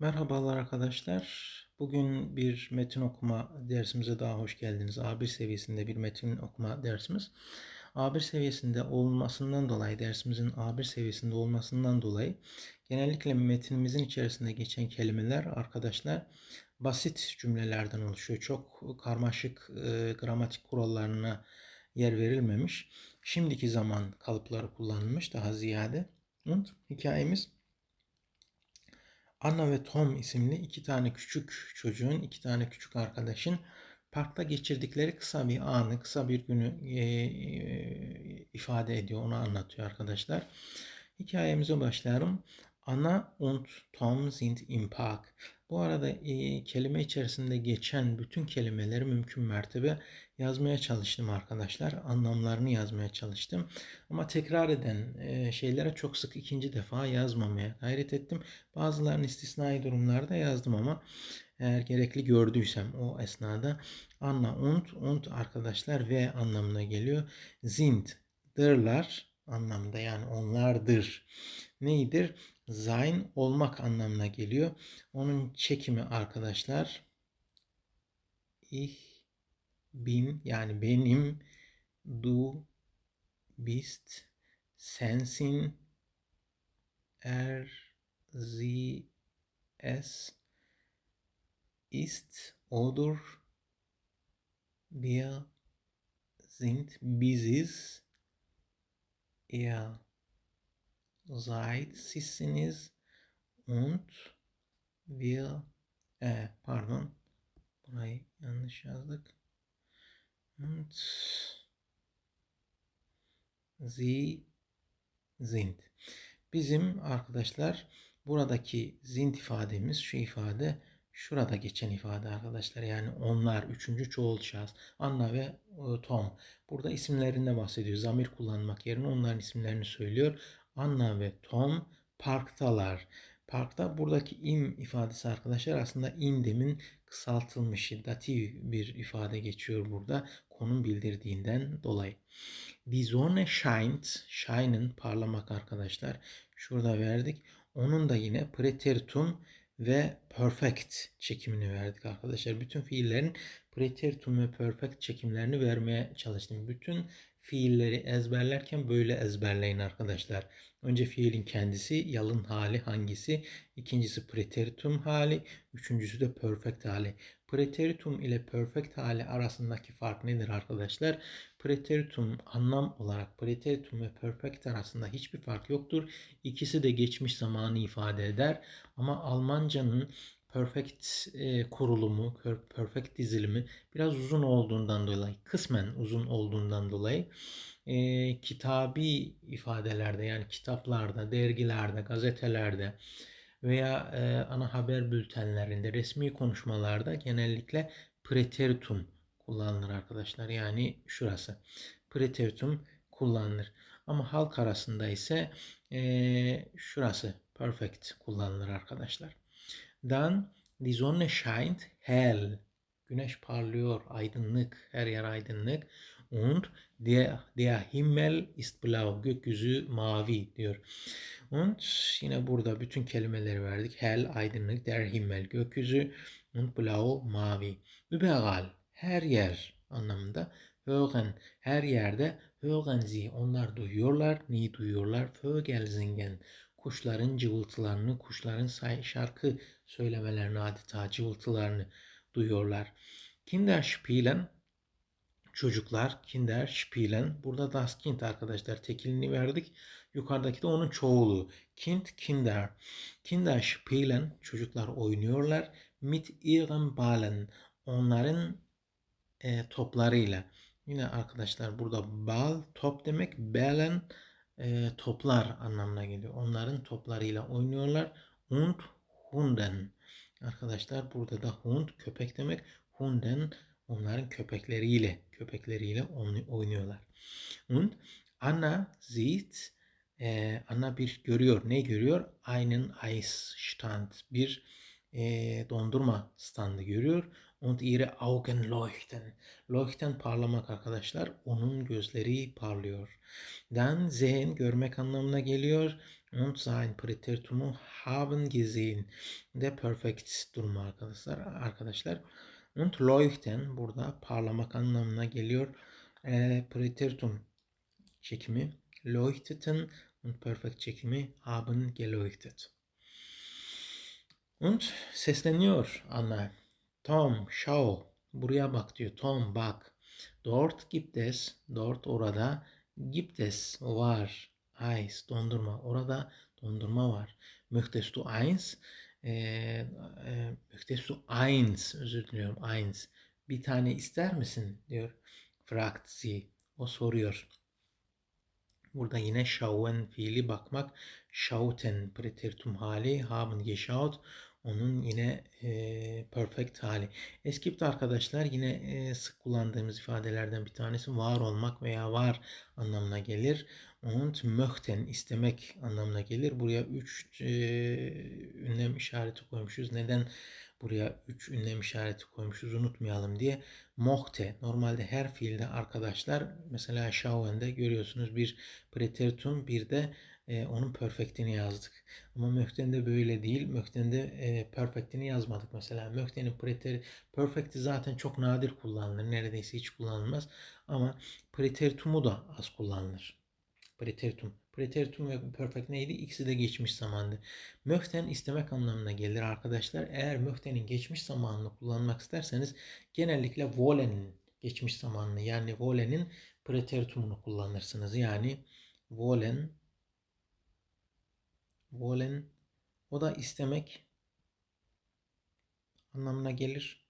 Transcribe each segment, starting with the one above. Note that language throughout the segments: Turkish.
Merhabalar arkadaşlar. Bugün bir metin okuma dersimize daha hoş geldiniz. A1 seviyesinde bir metin okuma dersimiz. A1 seviyesinde olmasından dolayı, dersimizin A1 seviyesinde olmasından dolayı genellikle metinimizin içerisinde geçen kelimeler arkadaşlar basit cümlelerden oluşuyor. Çok karmaşık e, gramatik kurallarına yer verilmemiş. Şimdiki zaman kalıpları kullanılmış daha ziyade. Hikayemiz Anna ve Tom isimli iki tane küçük çocuğun, iki tane küçük arkadaşın parkta geçirdikleri kısa bir anı, kısa bir günü e, e, ifade ediyor, onu anlatıyor arkadaşlar. Hikayemize başlayalım. Anna und Tom sind im Park. Bu arada e, kelime içerisinde geçen bütün kelimeleri mümkün mertebe yazmaya çalıştım arkadaşlar. Anlamlarını yazmaya çalıştım. Ama tekrar eden e, şeylere çok sık ikinci defa yazmamaya gayret ettim. Bazılarını istisnai durumlarda yazdım ama eğer gerekli gördüysem o esnada Anna und und arkadaşlar ve anlamına geliyor. Sind dırlar anlamda yani onlardır. Neydir? Sein olmak anlamına geliyor. Onun çekimi arkadaşlar ich bin yani benim du bist sensin er sie es ist odur wir sind biziz ihr seid sizsiniz und wir e, pardon burayı yanlış yazdık und sie sind bizim arkadaşlar buradaki sind ifademiz şu ifade şurada geçen ifade arkadaşlar. Yani onlar üçüncü çoğul şahıs. Anna ve e, Tom. Burada isimlerinde bahsediyor. Zamir kullanmak yerine onların isimlerini söylüyor. Anna ve Tom parktalar. Parkta buradaki im ifadesi arkadaşlar aslında indemin kısaltılmış datif bir ifade geçiyor burada konum bildirdiğinden dolayı. Die Sonne scheint, shine'ın parlamak arkadaşlar. Şurada verdik. Onun da yine preteritum ve perfect çekimini verdik arkadaşlar. Bütün fiillerin preteritum ve perfect çekimlerini vermeye çalıştım. Bütün fiilleri ezberlerken böyle ezberleyin arkadaşlar. Önce fiilin kendisi, yalın hali hangisi? İkincisi preteritum hali, üçüncüsü de perfect hali. Preteritum ile perfect hali arasındaki fark nedir arkadaşlar? Preteritum anlam olarak preteritum ve perfect arasında hiçbir fark yoktur. İkisi de geçmiş zamanı ifade eder. Ama Almancanın perfect e, kurulumu, perfect dizilimi biraz uzun olduğundan dolayı, kısmen uzun olduğundan dolayı e, kitabi ifadelerde yani kitaplarda, dergilerde, gazetelerde veya e, ana haber bültenlerinde, resmi konuşmalarda genellikle preteritum kullanılır arkadaşlar. Yani şurası. Preteritum kullanılır. Ama halk arasında ise e, şurası perfect kullanılır arkadaşlar. Dann die Sonne scheint hell. Güneş parlıyor, aydınlık, her yer aydınlık. Und der, der Himmel ist blau. Gökyüzü mavi diyor. Und yine burada bütün kelimeleri verdik. Hell, aydınlık, der Himmel, gökyüzü. Und blau, mavi. Überall, her yer anlamında. Hören, her yerde. Hören sie, onlar duyuyorlar. Neyi duyuyorlar? Vögelsingen, kuşların cıvıltılarını, kuşların şarkı söylemelerini adeta cıvıltılarını duyuyorlar. Kinder spielen çocuklar Kinder spielen. Burada das Kind arkadaşlar tekilini verdik. Yukarıdaki de onun çoğulu. Kind, Kinder. Kinder spielen. Çocuklar oynuyorlar. Mit ihren Ballen. Onların e, toplarıyla. Yine arkadaşlar burada bal top demek. Ballen e, toplar anlamına geliyor. Onların toplarıyla oynuyorlar. Und Hunden. Arkadaşlar burada da Hund köpek demek. Hunden onların köpekleriyle köpekleriyle oynuyorlar. Und Anna sieht e, Anna bir görüyor. Ne görüyor? Einen Eisstand. Bir e, dondurma standı görüyor. Und ihre Augen leuchten. Leuchten parlamak arkadaşlar. Onun gözleri parlıyor. Dann sehen görmek anlamına geliyor. und sein Präteritumu haben gesehen. De perfect durumu arkadaşlar. Arkadaşlar. Und leuchten burada parlamak anlamına geliyor. E, Präteritum çekimi leuchteten und perfect çekimi haben geleuchtet. Und sesleniyor Anna. Tom, schau. Buraya bak diyor. Tom bak. Dort gibt es, dort orada gibt es var. Eis, dondurma. Orada dondurma var. Möchtest du eins? E, e, möchtest du eins? Özür diliyorum. Eins. Bir tane ister misin? diyor. Fragt sie. O soruyor. Burada yine schauen fiili bakmak. Schauten preteritum hali. Haben geschaut. Onun yine e, perfect hali. Es gibt arkadaşlar yine e, sık kullandığımız ifadelerden bir tanesi var olmak veya var anlamına gelir. Und möchten istemek anlamına gelir. Buraya 3 e, ünlem işareti koymuşuz. Neden buraya 3 ünlem işareti koymuşuz unutmayalım diye. Mochte normalde her fiilde arkadaşlar mesela schauen'de görüyorsunuz bir preteritum bir de e, onun perfectini yazdık. Ama Möchten'de böyle değil. Möchten'de e, perfectini yazmadık mesela. Möchten'in preter, perfect'i zaten çok nadir kullanılır. Neredeyse hiç kullanılmaz. Ama preteritumu da az kullanılır. Preteritum. Preteritum ve perfect neydi? İkisi de geçmiş zamandı. Möchten istemek anlamına gelir arkadaşlar. Eğer möchten'in geçmiş zamanını kullanmak isterseniz genellikle wollen'in geçmiş zamanını yani wollen'in preteritumunu kullanırsınız. Yani wollen wollen o da istemek anlamına gelir.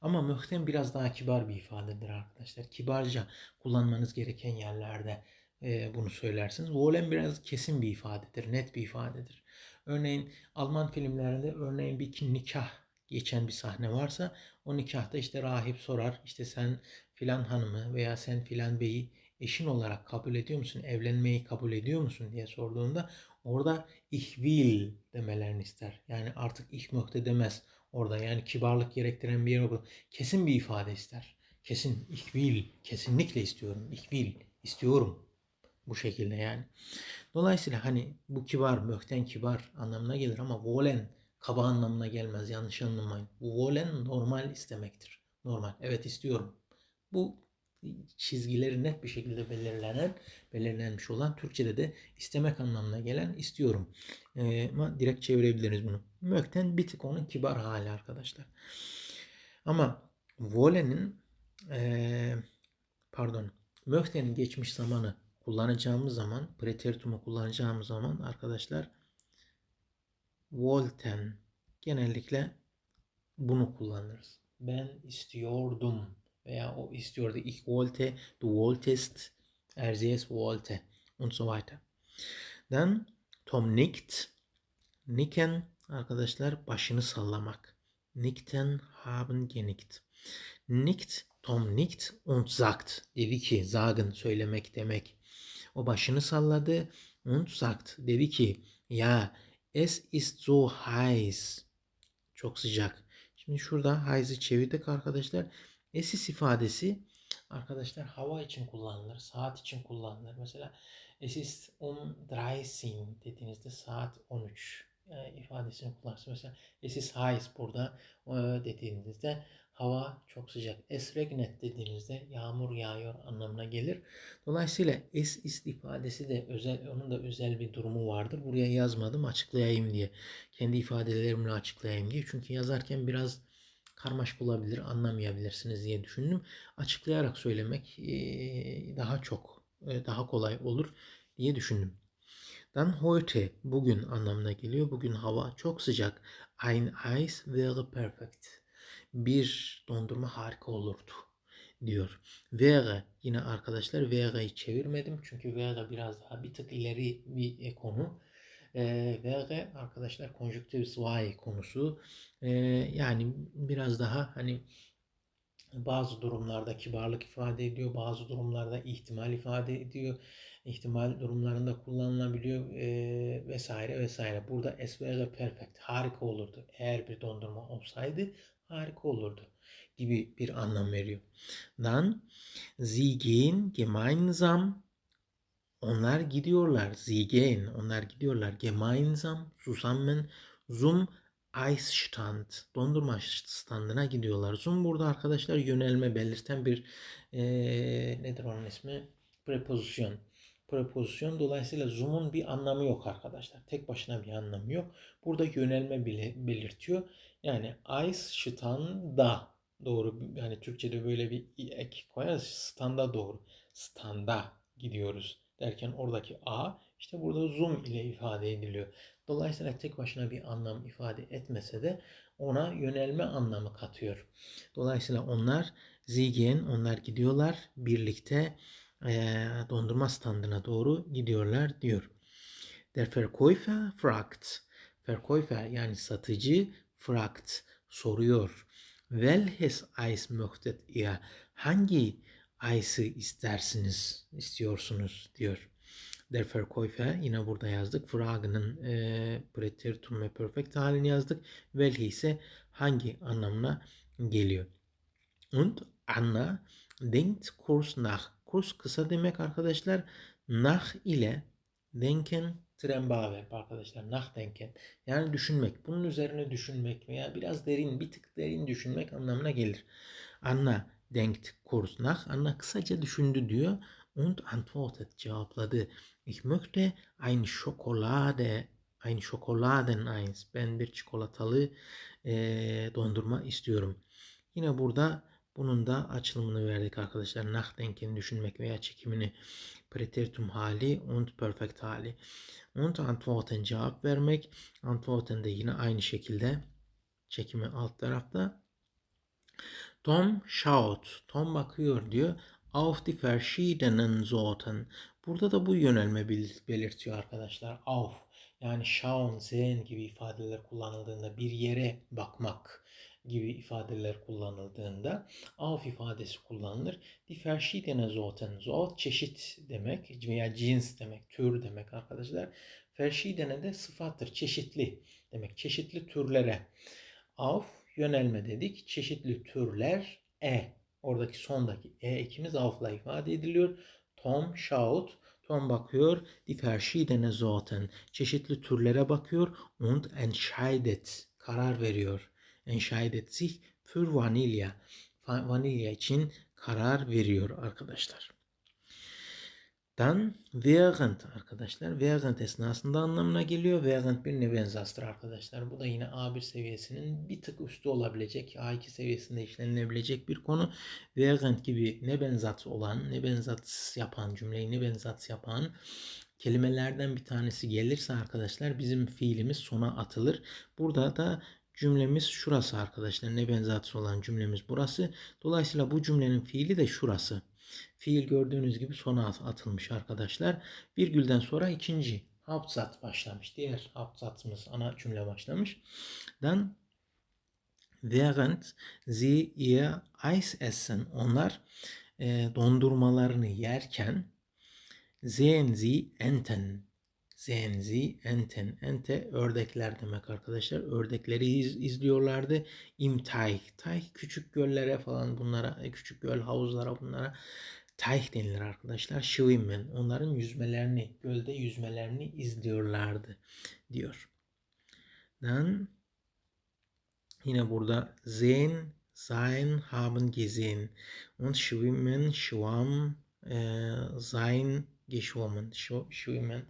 Ama möhtem biraz daha kibar bir ifadedir arkadaşlar. Kibarca kullanmanız gereken yerlerde e, bunu söylersiniz. Wollen biraz kesin bir ifadedir, net bir ifadedir. Örneğin Alman filmlerinde örneğin bir nikah geçen bir sahne varsa o nikahta işte rahip sorar işte sen filan hanımı veya sen filan beyi eşin olarak kabul ediyor musun? Evlenmeyi kabul ediyor musun diye sorduğunda orada ich will demelerini ister. Yani artık ich möchte demez orada. Yani kibarlık gerektiren bir yer olur. Kesin bir ifade ister. Kesin ich will. Kesinlikle istiyorum. Ich will. istiyorum. Bu şekilde yani. Dolayısıyla hani bu kibar, möhten kibar anlamına gelir ama wollen kaba anlamına gelmez. Yanlış anlamayın. Bu wollen normal istemektir. Normal. Evet istiyorum. Bu çizgileri net bir şekilde belirlenen, belirlenmiş olan Türkçe'de de istemek anlamına gelen istiyorum. Ee, ama direkt çevirebiliriz bunu. Mökten bir tık onun kibar hali arkadaşlar. Ama volenin e, pardon möktenin geçmiş zamanı kullanacağımız zaman preteritumu kullanacağımız zaman arkadaşlar volten genellikle bunu kullanırız. Ben istiyordum veya o istiyordu. Ich wollte, du wolltest, er sie es wollte und so weiter. Dann Tom nickt. Nicken arkadaşlar başını sallamak. Nickten haben genickt. Nickt, Tom nickt und sagt. Dedi ki, sagen, söylemek demek. O başını salladı und sagt. Dedi ki, ya es ist so heiß. Çok sıcak. Şimdi şurada heiß'i çevirdik arkadaşlar. Esis ifadesi arkadaşlar hava için kullanılır, saat için kullanılır. Mesela esis um 13 dediğinizde saat 13 e, ifadesini kullanırsınız. Mesela esis heiß burada e, dediğinizde hava çok sıcak. Es regnet dediğinizde yağmur yağıyor anlamına gelir. Dolayısıyla es ist ifadesi de özel, onun da özel bir durumu vardır. Buraya yazmadım açıklayayım diye. Kendi ifadelerimle açıklayayım diye. Çünkü yazarken biraz karmaşık olabilir, anlamayabilirsiniz diye düşündüm. Açıklayarak söylemek daha çok, daha kolay olur diye düşündüm. Dan heute, bugün anlamına geliyor. Bugün hava çok sıcak. Ein Eis wäre perfect. Bir dondurma harika olurdu diyor. Wäre yine arkadaşlar wäre'yi çevirmedim. Çünkü wäre biraz daha bir tık ileri bir konu. E, ve arkadaşlar konjüktivus vay konusu. E, yani biraz daha hani bazı durumlarda kibarlık ifade ediyor, bazı durumlarda ihtimal ifade ediyor. İhtimal durumlarında kullanılabiliyor e, vesaire vesaire. Burada es wäre perfect harika olurdu. Eğer bir dondurma olsaydı harika olurdu gibi bir anlam veriyor. Dan sie gehen gemeinsam Onlar gidiyorlar. Sie. Onlar gidiyorlar. Gemeinsam, zusammen, zum Eisstand. Dondurma standına gidiyorlar. Zum burada arkadaşlar yönelme belirten bir ee, nedir onun ismi? Prepozisyon. Prepozisyon. Dolayısıyla zoom'un bir anlamı yok arkadaşlar. Tek başına bir anlamı yok. Burada yönelme bile belirtiyor. Yani Eisstand'a doğru yani Türkçe'de böyle bir ek koyarız. Standa doğru. Standa gidiyoruz derken oradaki A işte burada zoom ile ifade ediliyor. Dolayısıyla tek başına bir anlam ifade etmese de ona yönelme anlamı katıyor. Dolayısıyla onlar zigen, onlar gidiyorlar birlikte e, dondurma standına doğru gidiyorlar diyor. Der Verkäufer fragt. Verkäufer yani satıcı fragt soruyor. Welches Eis möchtet ihr? Hangi Eis'i istersiniz, istiyorsunuz diyor. Der Verkäufer yine burada yazdık. Fragen'ın e, preteritum ve perfect halini yazdık. Welche ise hangi anlamına geliyor. Und Anna denkt kurz nach. Kurs kısa demek arkadaşlar. Nach ile denken Trembauverb arkadaşlar. Nachdenken. Yani düşünmek. Bunun üzerine düşünmek veya biraz derin, bir tık derin düşünmek anlamına gelir. Anna denkt kurz nach. Anna kısaca düşündü diyor. Und antwortet cevapladı. Ich möchte ein Schokolade ein Schokoladen eins. Ben bir çikolatalı e, dondurma istiyorum. Yine burada bunun da açılımını verdik arkadaşlar. Nachdenken düşünmek veya çekimini preteritum hali und perfect hali. Und antworten cevap vermek. Antworten de yine aynı şekilde çekimi alt tarafta. Tom schaut. Tom bakıyor diyor. Auf die verschiedenen Sorten. Burada da bu yönelme belirtiyor arkadaşlar. Auf yani schauen, sehen gibi ifadeler kullanıldığında bir yere bakmak gibi ifadeler kullanıldığında auf ifadesi kullanılır. Die verschiedene Sorten. Sort çeşit demek veya cins demek, tür demek arkadaşlar. Verschiedene de sıfattır, çeşitli demek. Çeşitli türlere. Auf yönelme dedik. Çeşitli türler e. Oradaki sondaki e ikimiz auf'la ifade ediliyor. Tom schaut. Tom bakıyor. Die verschiedene Sorten. Çeşitli türlere bakıyor. Und entscheidet. Karar veriyor entscheidet sich für Vanilya. Vanilya için karar veriyor arkadaşlar. Dan während arkadaşlar. Während esnasında anlamına geliyor. Während bir nebenzastır arkadaşlar. Bu da yine A1 seviyesinin bir tık üstü olabilecek. A2 seviyesinde işlenilebilecek bir konu. Während gibi nebenzat olan, nebenzat yapan cümleyi nebenzat yapan kelimelerden bir tanesi gelirse arkadaşlar bizim fiilimiz sona atılır. Burada da Cümlemiz şurası arkadaşlar. Ne benzersiz olan cümlemiz burası. Dolayısıyla bu cümlenin fiili de şurası. Fiil gördüğünüz gibi sona atılmış arkadaşlar. Virgülden sonra ikinci Hauptsatz başlamış. Diğer Hauptsatzımız ana cümle başlamış. Dan während sie ihr Eis essen onlar e, dondurmalarını yerken sehen sie Enten Zenzi, enten. Ente ördekler demek arkadaşlar. Ördekleri iz, izliyorlardı. İmtay. Tay küçük göllere falan bunlara, e, küçük göl havuzlara bunlara Tayh denilir arkadaşlar. Schwimmen. Onların yüzmelerini, gölde yüzmelerini izliyorlardı diyor. Dan yine burada sehen, sein, haben gesehen und schwimmen, schwamm, e, sein, geschwommen. Schwimmen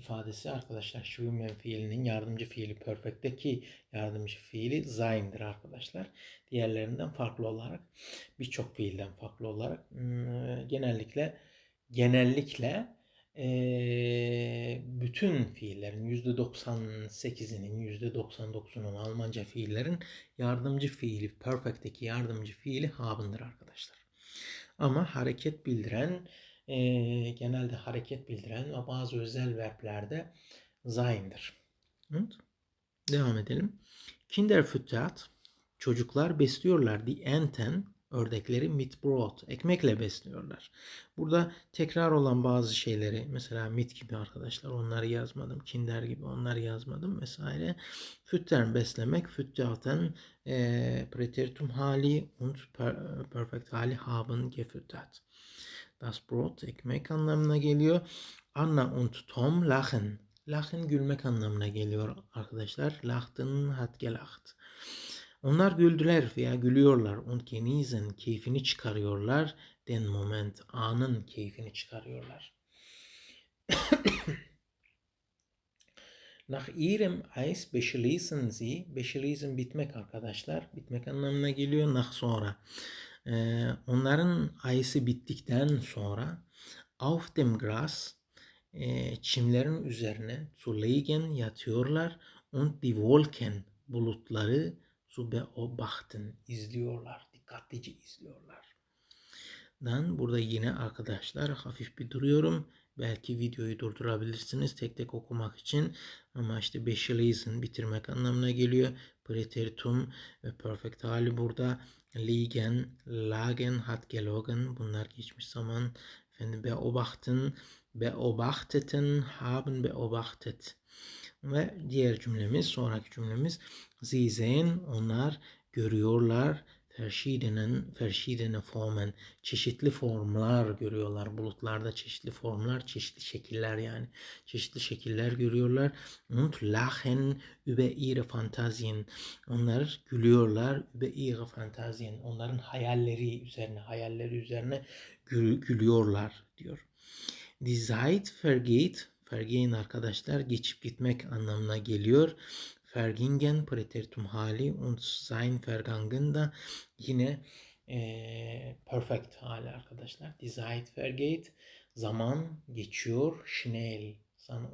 ifadesi arkadaşlar schwimmen fiilinin yardımcı fiili perfect'teki yardımcı fiili sein'dir arkadaşlar. Diğerlerinden farklı olarak birçok fiilden farklı olarak genellikle genellikle bütün fiillerin %98'inin %99'unun Almanca fiillerin yardımcı fiili perfect'teki yardımcı fiili haben'dir arkadaşlar. Ama hareket bildiren e, genelde hareket bildiren ve bazı özel verblerde sein'dir. Evet. Devam edelim. Kinderfüttert çocuklar besliyorlar. Die Enten ördekleri mit Brot ekmekle besliyorlar. Burada tekrar olan bazı şeyleri mesela mit gibi arkadaşlar onları yazmadım. Kinder gibi onları yazmadım vesaire. Füttern beslemek. Fütterten e, preteritum hali und per, perfect hali haben gefüttert. Das Brot ekmek anlamına geliyor. Anna und Tom lachen. Lachen gülmek anlamına geliyor arkadaşlar. Lachten hat gelacht. Onlar güldüler veya gülüyorlar. Und genießen keyfini çıkarıyorlar. Den Moment anın keyfini çıkarıyorlar. Nach ihrem Eis beschließen sie, beschließen bitmek arkadaşlar. Bitmek anlamına geliyor. Nach sonra. Onların ayısı bittikten sonra auf dem Gras çimlerin üzerine zu liegen yatıyorlar und die Wolken bulutları zu beobachten izliyorlar. Dikkatlice izliyorlar. Dan burada yine arkadaşlar hafif bir duruyorum. Belki videoyu durdurabilirsiniz tek tek okumak için. Ama işte beşilizin bitirmek anlamına geliyor. Preteritum ve perfect hali burada. Liegen, lagen, hat gelogen. Bunlar geçmiş zaman. Efendim beobachten, beobachteten, haben beobachtet. Ve diğer cümlemiz, sonraki cümlemiz. Sie sehen, onlar görüyorlar verschiedenen, verschiedene formen, çeşitli formlar görüyorlar. Bulutlarda çeşitli formlar, çeşitli şekiller yani. Çeşitli şekiller görüyorlar. Und lachen über ihre Fantasien. Onlar gülüyorlar über ihre Fantasien. Onların hayalleri üzerine, hayalleri üzerine gül, gülüyorlar diyor. Die Zeit vergeht. Vergehen arkadaşlar geçip gitmek anlamına geliyor. Vergingen preteritum hali und sein vergangen da yine e, perfect hali arkadaşlar. Die Zeit vergeht. Zaman geçiyor. Schnell.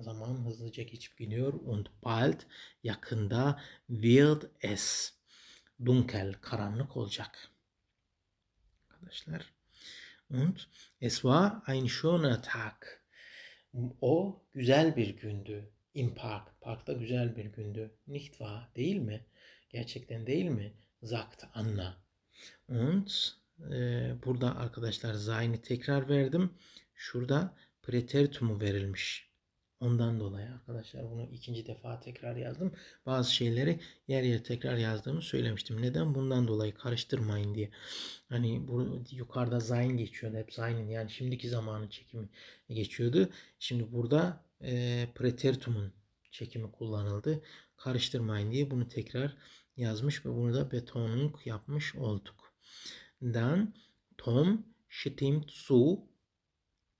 Zaman hızlıca geçip gidiyor. Und bald yakında wird es dunkel karanlık olacak. Arkadaşlar. Und es war ein schöner Tag. O güzel bir gündü. In Park. Parkta güzel bir gündü. Nicht wahr? Değil mi? Gerçekten değil mi? Sagt Anna. Und e, burada arkadaşlar zayni tekrar verdim. Şurada preteritumu verilmiş. Ondan dolayı arkadaşlar bunu ikinci defa tekrar yazdım. Bazı şeyleri yer yer tekrar yazdığımı söylemiştim. Neden? Bundan dolayı karıştırmayın diye. Hani bu yukarıda zayn geçiyordu. Hep zaynin yani şimdiki zamanın çekimi geçiyordu. Şimdi burada e, preteritumun çekimi kullanıldı. Karıştırmayın diye bunu tekrar yazmış ve bunu da betonung yapmış olduk. Dan Tom stimmt zu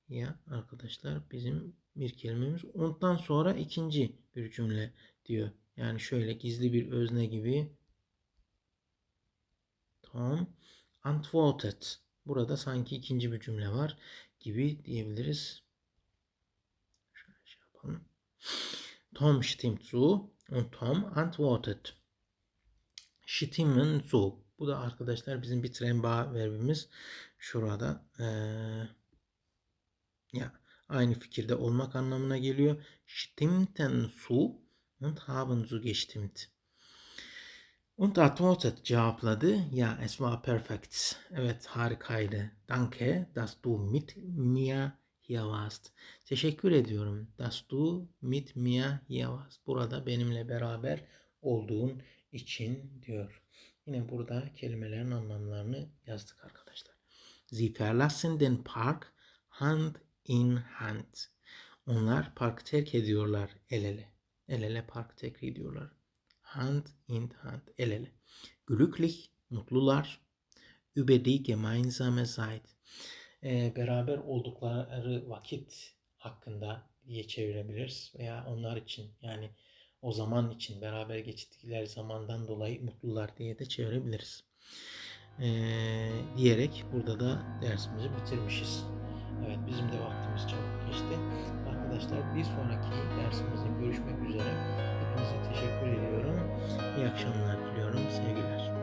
ya arkadaşlar bizim bir kelimemiz. Ondan sonra ikinci bir cümle diyor. Yani şöyle gizli bir özne gibi. Tom antworted. Burada sanki ikinci bir cümle var gibi diyebiliriz. Tom stimmt zu und Tom antwortet. Stimmen zu. Bu da arkadaşlar bizim bitiren bağ verbimiz. Şurada ee, ya aynı fikirde olmak anlamına geliyor. Stimmten zu und haben zu gestimmt. Und antwortet cevapladı. Ja, es war perfekt. Evet harikaydı. Danke, dass du mit mir hier. Teşekkür ediyorum. Dass du mit mir hier. Burada benimle beraber olduğun için diyor. Yine burada kelimelerin anlamlarını yazdık arkadaşlar. Sie verlassen den Park hand in hand. Onlar parkı terk ediyorlar el ele. El ele park terk ediyorlar. Hand in hand. El ele. Glücklich, mutlular. Über die gemeinsame Zeit. Ee, beraber oldukları vakit hakkında diye çevirebiliriz. Veya onlar için yani o zaman için beraber geçtikleri zamandan dolayı mutlular diye de çevirebiliriz. Ee, diyerek burada da dersimizi bitirmişiz. Evet bizim de vaktimiz çabuk geçti. Arkadaşlar bir sonraki dersimizde görüşmek üzere. Hepinize teşekkür ediyorum. İyi akşamlar diliyorum. Sevgili